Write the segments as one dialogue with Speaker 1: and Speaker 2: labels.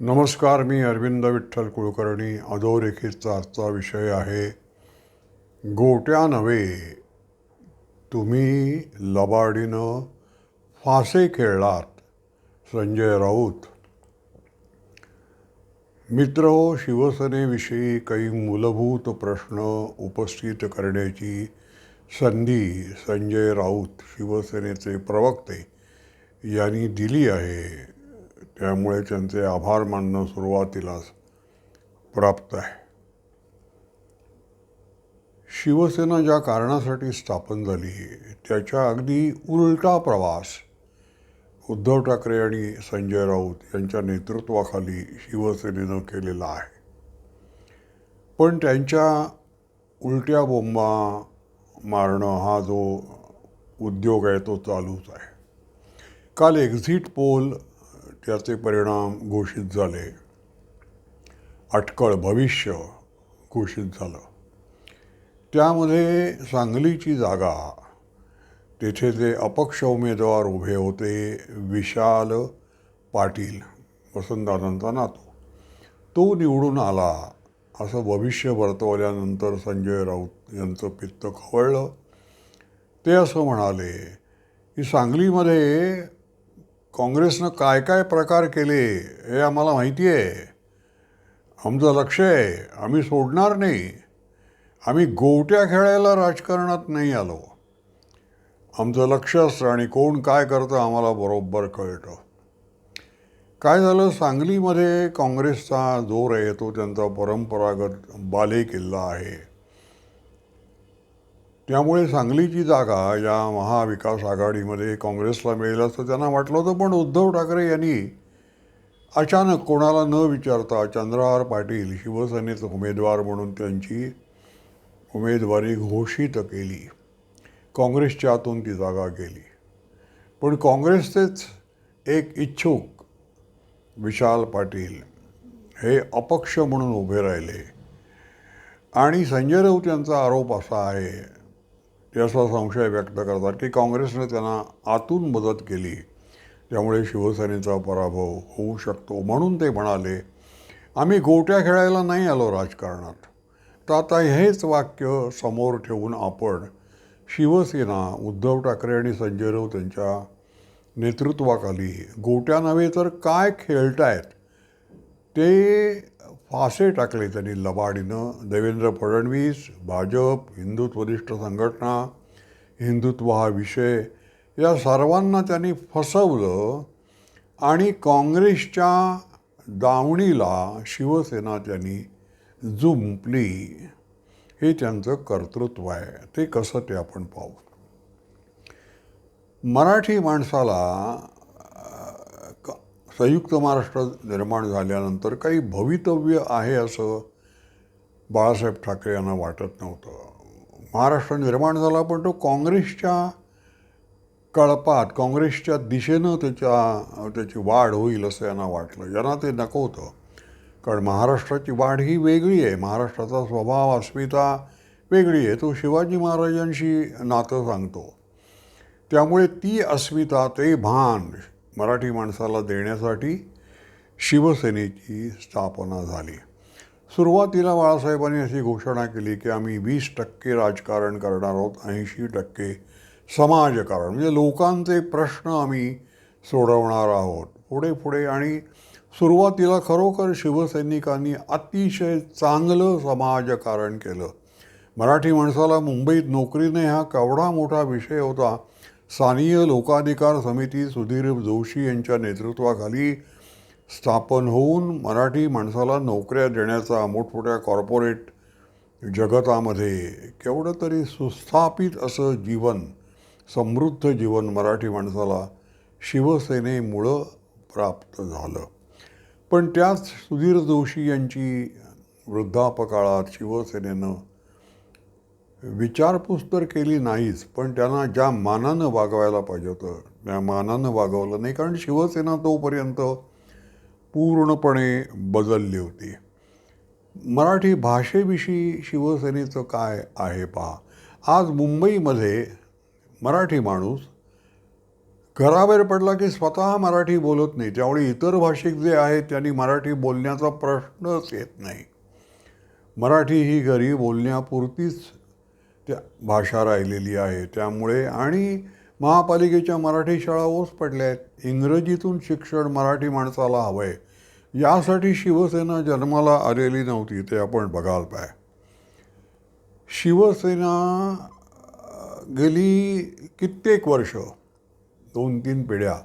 Speaker 1: नमस्कार मी अरविंद विठ्ठल कुलकर्णी. अधोरेखितचा आजचा विषय आहे गोट्या नव्हे. तुम्ही लबाडीनं फासे खेळलात संजय राऊत. मित्र शिवसेनेविषयी काही मूलभूत प्रश्न उपस्थित करण्याची संधी संजय राऊत शिवसेनेचे प्रवक्ते यांनी दिली आहे. त्यामुळे त्यांचे आभार मानणं सुरुवातीलाच प्राप्त आहे. शिवसेना ज्या कारणासाठी स्थापन झाली त्याच्या अगदी उलटा प्रवास उद्धव ठाकरे आणि संजय राऊत यांच्या नेतृत्वाखाली शिवसेनेनं केलेला आहे. पण त्यांच्या उलट्या बोंबा मारणं हा जो उद्योग आहे तो चालूच आहे. काल एक्झिट पोल त्याचे परिणाम घोषित झाले. अटकळ भविष्य घोषित झालं. त्यामध्ये सांगलीची जागा तेथे जे अपक्ष उमेदवार उभे होते विशाल पाटील वसंतदादांचा नातू. तो निवडून आला असं भविष्य वर्तवल्यानंतर संजय राऊत यांचं पित्त खवळलं. ते असं म्हणाले की सांगलीमध्ये काँग्रेसनं काय काय प्रकार केले हे आम्हाला माहिती आहे आमचं लक्ष आहे आम्ही सोडणार नाही. आम्ही गोवट्या खेळायला राजकारणात नाही आलो. आमचं लक्ष असतं आणि कोण काय करतं आम्हाला बरोबर कळतं. काय झालं? सांगलीमध्ये काँग्रेसचा जोर आहे तो त्यांचा परंपरागत बाले किल्ला आहे. त्यामुळे सांगलीची जागा या महाविकास आघाडीमध्ये काँग्रेसला मिळेल असं त्यांना वाटलं होतं. पण उद्धव ठाकरे यांनी अचानक कोणाला न विचारता चंद्रहार पाटील शिवसेनेचा उमेदवार म्हणून त्यांची उमेदवारी घोषित केली. काँग्रेसच्या आतून ती जागा गेली. पण काँग्रेसचेच एक इच्छुक विशाल पाटील हे अपक्ष म्हणून उभे राहिले. आणि संजय राऊत यांचा आरोप असा आहे ते असा संशय व्यक्त करतात की काँग्रेसने त्यांना आतून मदत केली त्यामुळे शिवसेनेचा पराभव होऊ शकतो म्हणून ते म्हणाले आम्ही गोट्या खेळायला नाही आलो राजकारणात. तर आता हेच वाक्य समोर ठेवून आपण शिवसेना उद्धव ठाकरे आणि संजय राऊत यांच्या नेतृत्वाखाली गोट्या नव्हे तर काय खेळतायत ते फासे टाकले त्यांनी लबाडीनं. देवेंद्र फडणवीस भाजप हिंदुत्वनिष्ठ संघटना हिंदुत्व हा विषय या सर्वांना त्यांनी फसवलं आणि काँग्रेसच्या दावणीला शिवसेना त्यांनी जुंपली. हे त्यांचं कर्तृत्व आहे. ते कसं ते आपण पाहू. मराठी माणसाला संयुक्त महाराष्ट्र निर्माण झाल्यानंतर काही भवितव्य आहे असं बाळासाहेब ठाकरे यांना वाटत नव्हतं. महाराष्ट्र निर्माण झाला पण तो काँग्रेसच्या कळपात काँग्रेसच्या दिशेनं त्याच्या त्याची वाढ होईल असं यांना वाटलं. यांना ते नको होतं. कारण महाराष्ट्राची वाढ ही वेगळी आहे. महाराष्ट्राचा स्वभाव अस्मिता वेगळी आहे. तो शिवाजी महाराजांशी नातं सांगतो. त्यामुळे ती अस्मिता ते भान मराठी माणसाला देण्यासाठी शिवसेनेची स्थापना झाली. सुरुवातीला बाळासाहेबांनी अशी घोषणा केली की आम्ही वीस टक्के राजकारण करणार आहोत ऐंशी टक्के समाजकारण. म्हणजे लोकांचे प्रश्न आम्ही सोडवणार आहोत. पुढे पुढे आणि सुरुवातीला खरोखर शिवसैनिकांनी अतिशय चांगलं समाजकारण केलं. मराठी माणसाला मुंबईत नोकरीने हा केवढा मोठा विषय होता स्थानीय लोकाधिकार समिती सुधीर जोशी यांच्या नेतृत्वाखाली स्थापन होऊन मराठी माणसाला नोकऱ्या देण्याचा मोठमोठ्या कॉर्पोरेट जगतामध्ये केवढं तरी सुस्थापित असं जीवन समृद्ध जीवन मराठी माणसाला शिवसेनेमुळं प्राप्त झालं. पण त्याच सुधीर जोशी यांची वृद्धापकाळात शिवसेनेनं विचारपूस तर केली नाहीच पण त्यांना ज्या मानानं वागवायला पाहिजे होतं त्या मानानं वागवलं नाही कारण शिवसेना तोपर्यंत पूर्णपणे बदलली होती. मराठी भाषेविषयी शिवसेनेचं काय आहे पहा. आज मुंबईमध्ये मराठी माणूस घराबाहेर पडला की स्वतः मराठी बोलत नाही. त्यामुळे इतर भाषिक जे आहेत त्यांनी मराठी बोलण्याचा प्रश्नच येत नाही. मराठी ही घरी बोलण्यापुरतीच त्या भाषा राहिलेली आहे. त्यामुळे आणि महापालिकेच्या मराठी शाळा ओस पडल्या आहेत. इंग्रजीतून शिक्षण मराठी माणसाला हवं आहे यासाठी शिवसेना जन्माला आलेली नव्हती ते आपण बघायला पाय. शिवसेना गेली कित्येक वर्ष दोन तीन पिढ्या.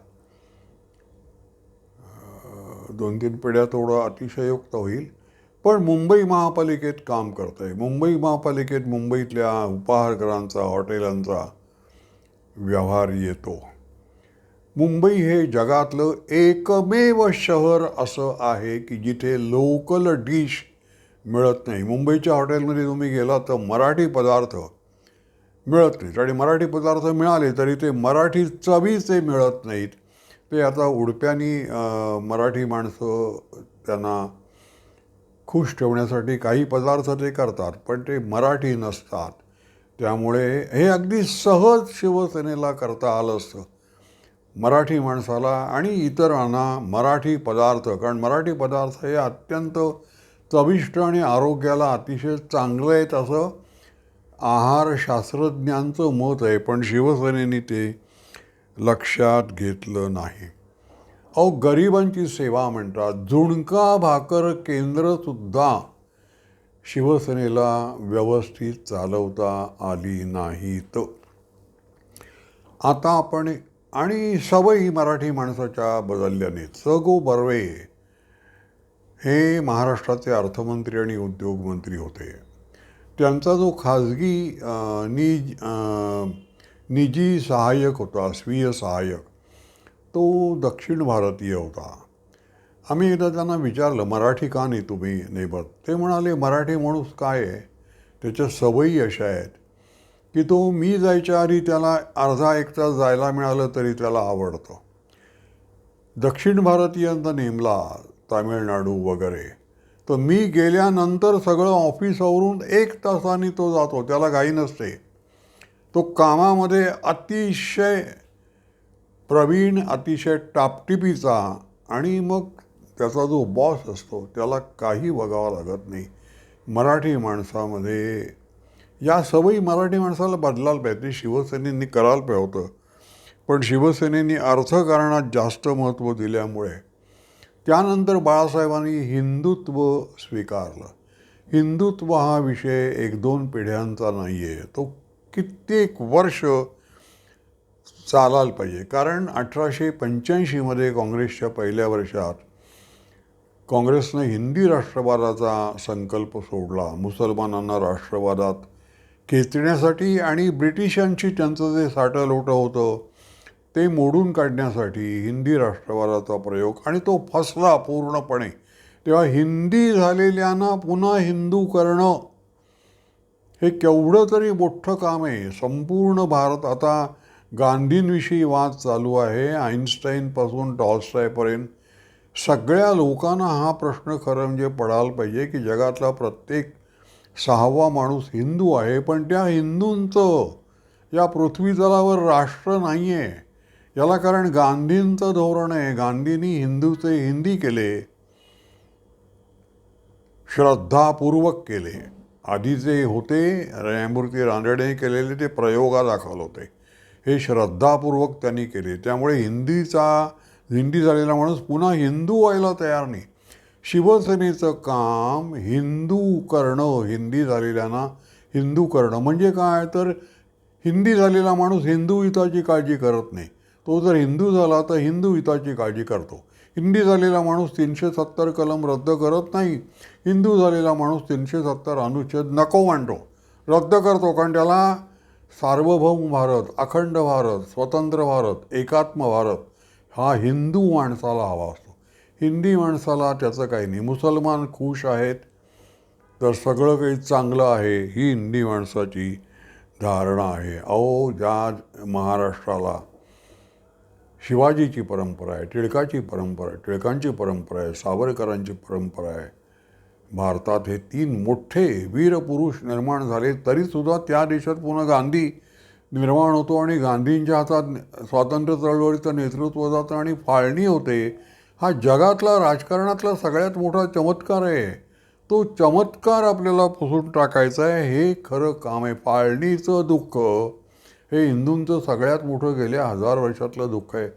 Speaker 1: दोन तीन पिढ्या थोडं अतिशयोक्त होईल. पण मुंबई महापालिकेत काम करतं आहे मुंबई महापालिकेत मुंबईतल्या उपाहारगृहांचा हॉटेलांचा व्यवहार येतो. मुंबई हे जगातलं एकमेव शहर असं आहे की जिथे लोकल डिश मिळत नाही. मुंबईच्या हॉटेलमध्ये तुम्ही गेला तर मराठी पदार्थ मिळत नाहीत. आणि मराठी पदार्थ मिळाले तरी ते मराठी चवीचे मिळत नाहीत. ते आता उडप्यानी मराठी माणसं त्यांना खुश ठेवण्यासाठी काही पदार्थ ते करतात पण ते मराठी नसतात. त्यामुळे हे अगदी सहज शिवसेनेला करता आलं असतं. मराठी माणसाला आणि इतरांना मराठी पदार्थ कारण मराठी पदार्थ हे अत्यंत चविष्ट आणि आरोग्याला अतिशय चांगलं आहेत असं आहारशास्त्रज्ञांचं मत आहे पण शिवसेनेने ते लक्षात घेतलं नाही. अहो गरिबांची सेवा म्हणतात झुणका भाकर केंद्रसुद्धा शिवसेनेला व्यवस्थित चालवता आली नाहीत. आता आपण आणि सवयी मराठी माणसाच्या बदलल्याने सगो बर्वे हे महाराष्ट्राचे अर्थमंत्री आणि उद्योगमंत्री होते. त्यांचा जो खाजगी निज निजी सहाय्यक होता स्वीय सहाय्यक तो दक्षिण भारतीय होता. आम्ही एकदा त्यांना विचारलं मराठी का नाही तुम्ही नेबत ते म्हणाले मराठी माणूस काय आहे? त्याच्या सवयी अशा आहेत की तो मी जायच्या आधी त्याला अर्धा एक तास जायला मिळालं तरी त्याला आवडतं. दक्षिण भारतीयांचा नेमला तामिळनाडू वगैरे. तर मी गेल्यानंतर सगळं ऑफिसवरून एक तासाने तो जातो त्याला घाई नसते. तो कामामध्ये अतिशय प्रवीण अतिशय टापटिपीचा आणि मग त्याचा जो बॉस असतो त्याला काही बघावं लागत नाही. मराठी माणसामध्ये या सवयी मराठी माणसाला बदलायला पाहिजे. शिवसेनेने शिवसेनेनी करायला पाहिजे होतं. पण शिवसेनेनी अर्थकारणात जास्त महत्त्व दिल्यामुळे त्यानंतर बाळासाहेबांनी हिंदुत्व स्वीकारलं. हिंदुत्व हा विषय एक दोन पिढ्यांचा नाही आहे तो कित्येक वर्ष चालायला पाहिजे. कारण अठराशे पंच्याऐंशीमध्ये काँग्रेसच्या पहिल्या वर्षात काँग्रेसनं हिंदी राष्ट्रवादाचा संकल्प सोडला. मुसलमानांना राष्ट्रवादात खेचण्यासाठी आणि ब्रिटिशांशी त्यांचं जे साठलोटं होतं ते मोडून काढण्यासाठी हिंदी राष्ट्रवादाचा प्रयोग आणि तो फसला पूर्णपणे. तेव्हा हिंदी झालेल्यांना पुन्हा हिंदू करणं हे केवढं तरी मोठं काम आहे. संपूर्ण भारत आता गांधींविषयी वाद चालू आहे आईन्स्टाईनपासून टॉलस्टायपर्यंत सगळ्या लोकांना हा प्रश्न खरं म्हणजे पडायला पाहिजे की जगातला प्रत्येक सहावा माणूस हिंदू आहे पण त्या हिंदूंचं या पृथ्वीतलावर राष्ट्र नाही आहे याला कारण गांधींचं धोरण आहे. गांधींनी हिंदूचे हिंदी केले श्रद्धापूर्वक केले. आधी जे होते न्यायमूर्ती रानडेने केलेले ते प्रयोगा दाखल होते. हे श्रद्धापूर्वक त्यांनी केले. त्यामुळे हिंदीचा हिंदी झालेला माणूस पुन्हा हिंदू व्हायला तयार नाही. शिवसेनेचं काम हिंदू करणं हिंदी झालेल्यांना हिंदू करणं. म्हणजे काय? तर हिंदी झालेला माणूस हिंदू हिताची काळजी करत नाही. तो जर हिंदू झाला तर हिंदू हिताची काळजी करतो. हिंदी झालेला माणूस तीनशे सत्तर कलम रद्द करत नाही. हिंदू झालेला माणूस तीनशे सत्तर अनुच्छेद नको मांडतो रद्द करतो. कारण त्याला सार्वभौम भारत अखंड भारत स्वतंत्र भारत एकात्म भारत हा हिंदू माणसाला हवा असतो. हिंदी माणसाला त्याचं काही नाही. मुसलमान खुश आहेत तर सगळं काही चांगलं आहे ही हिंदी माणसाची धारणा आहे. अहो ज्या महाराष्ट्राला शिवाजीची परंपरा आहे टिळकाची परंपरा आहे टिळकांची परंपरा आहे सावरकरांची परंपरा आहे भारतात हे तीन मोठे वीरपुरुष निर्माण झाले तरीसुद्धा त्या देशात पुन्हा गांधी निर्माण होतो आणि गांधींच्या हातात स्वातंत्र्य चळवळीचं नेतृत्व जातं आणि फाळणी होते. हा जगातला राजकारणातला सगळ्यात मोठा चमत्कार आहे. तो चमत्कार आपल्याला पुसून टाकायचा आहे. हे खरं काम आहे. फाळणीचं दुःख. हे हिंदूंचं सगळ्यात मोठं गेल्या हजार वर्षातलं दुःख आहे.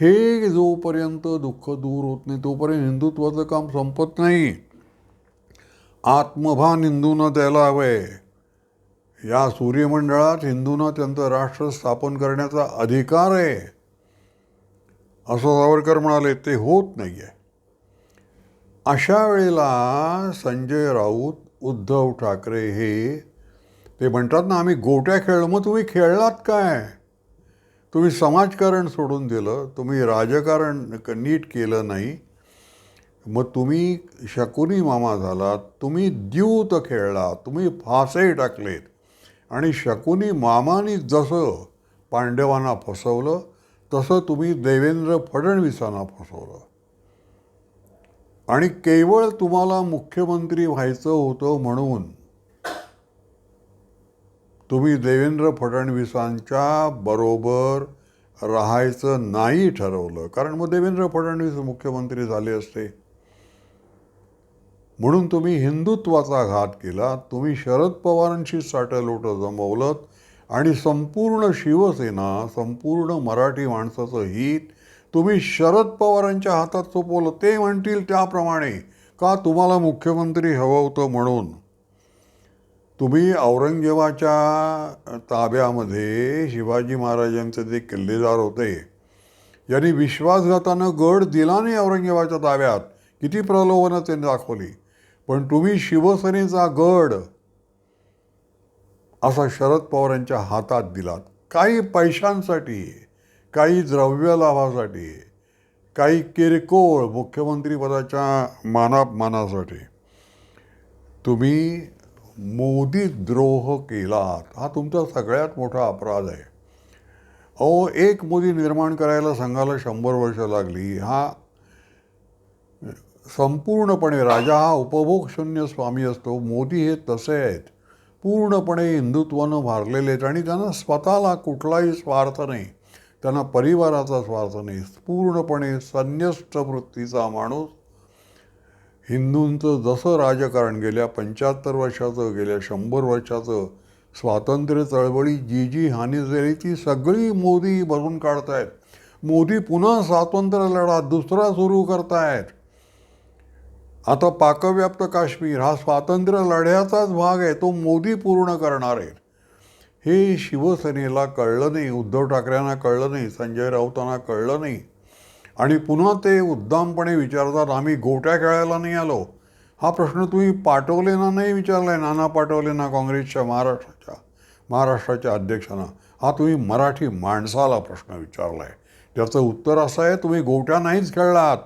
Speaker 1: हे जोपर्यंत दुःख दूर होत नाही तोपर्यंत हिंदुत्वाचं काम संपत नाही. आत्मभान हिंदूंना द्यायला हवंय या सूर्यमंडळात हिंदूंना त्यांचं राष्ट्र स्थापन करण्याचा अधिकार आहे. असं सावरकर म्हणाले ते होत नाही आहे अशा वेळेला संजय राऊत उद्धव ठाकरे हे ते म्हणतात ना आम्ही गोट्या खेळलो मग तुम्ही खेळलात काय? तुम्ही समाजकारण सोडून दिलं तुम्ही राजकारण क- नीट केलं नाही. मग तुम्ही शकुनी मामा झालात तुम्ही द्यूत खेळला तुम्ही फासे टाकलेत. आणि शकुनी मामानी जसं पांडवांना फसवलं तसं तुम्ही देवेंद्र फडणवीसांना फसवलं. आणि केवळ तुम्हाला मुख्यमंत्री व्हायचं होतं म्हणून तुम्ही देवेंद्र फडणवीसांच्या बरोबर राहायचं नाही ठरवलं. कारण मग देवेंद्र फडणवीस मुख्यमंत्री झाले असते. म्हणून तुम्ही हिंदुत्वाचा घात केला तुम्ही शरद पवारांशी साटलोटं जमवलं आणि संपूर्ण शिवसेना संपूर्ण मराठी माणसाचं हित तुम्ही शरद पवारांच्या हातात सोपवलं. ते म्हणतील त्याप्रमाणे का तुम्हाला मुख्यमंत्री हवं होतं म्हणून? तुम्ही औरंगजेबाच्या ताब्यामध्ये शिवाजी महाराजांचे जे किल्लेदार होते यांनी विश्वासघातानं गड दिला नाही औरंगजेबाच्या ताब्यात किती प्रलोभनं त्यांनी दाखवली? पण तुम्ही शिवसेनेचा गड असा शरद पवारांच्या हातात दिलात. काही पैशांसाठी काही द्रव्य लाभासाठी काही किरकोळ मुख्यमंत्रीपदाच्या मानापमानासाठी तुम्ही मोदी द्रोह केलात. हा तुमचा सगळ्यात मोठा अपराध आहे. अहो एक मोदी निर्माण करायला संघाला शंभर वर्ष लागली. हा संपूर्णपणे राजा हा उपभोगशून्य स्वामी असतो. मोदी हे तसे आहेत. पूर्णपणे हिंदुत्वानं भारलेले आहेत आणि त्यांना स्वतःला कुठलाही स्वार्थ नाही. त्यांना परिवाराचा स्वार्थ नाही. पूर्णपणे संन्यस्त वृत्तीचा माणूस. हिंदूंचं जसं राजकारण गेल्या पंच्याहत्तर वर्षाचं गेल्या शंभर वर्षाचं स्वातंत्र्य चळवळी जी जी हानी झाली ती सगळी मोदी भरून काढतायत. मोदी पुन्हा स्वातंत्र्य लढा दुसरा सुरू करतायत. आता पाकव्याप्त काश्मीर हा स्वातंत्र्य लढ्याचाच भाग आहे तो मोदी पूर्ण करणार आहे. हे शिवसेनेला कळलं नाही उद्धव ठाकरेंना कळलं नाही संजय राऊतांना कळलं नाही. आणि पुन्हा ते उद्दामपणे विचारतात आम्ही गोट्या खेळायला नाही आलो. हा प्रश्न तुम्ही पाटोलेंना नाही विचारलाय नाना पाटोलेंना काँग्रेसच्या महाराष्ट्राच्या महाराष्ट्राच्या अध्यक्षांना. हा तुम्ही मराठी माणसाला प्रश्न विचारलाय. त्याचं उत्तर असं आहे तुम्ही गोट्या नाहीच खेळलात.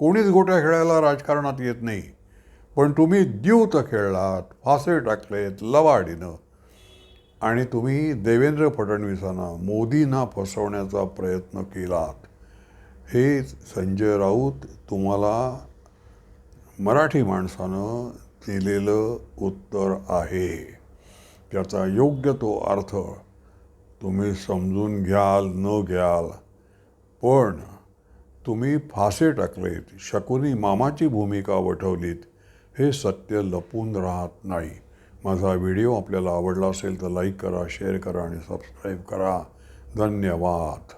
Speaker 1: कोणीच गोट्या खेळायला राजकारणात येत नाही. पण तुम्ही द्यूत खेळलात फासे टाकलेत लवाडीनं. आणि तुम्ही देवेंद्र फडणवीसांना मोदींना फसवण्याचा प्रयत्न केलात. हे संजय राऊत तुम्हाला मराठी माणसानं दिलेलं उत्तर आहे. त्याचा योग्य तो अर्थ तुम्ही समजून घ्याल न घ्याल. पण तुम्ही फासे टाकलेत शकुनी मामाची भूमिका वठवलीत हे सत्य लपून राहत नाही. माझा व्हिडिओ आपल्याला आवडला असेल तर लाईक करा शेअर करा आणि सबस्क्राईब करा. धन्यवाद.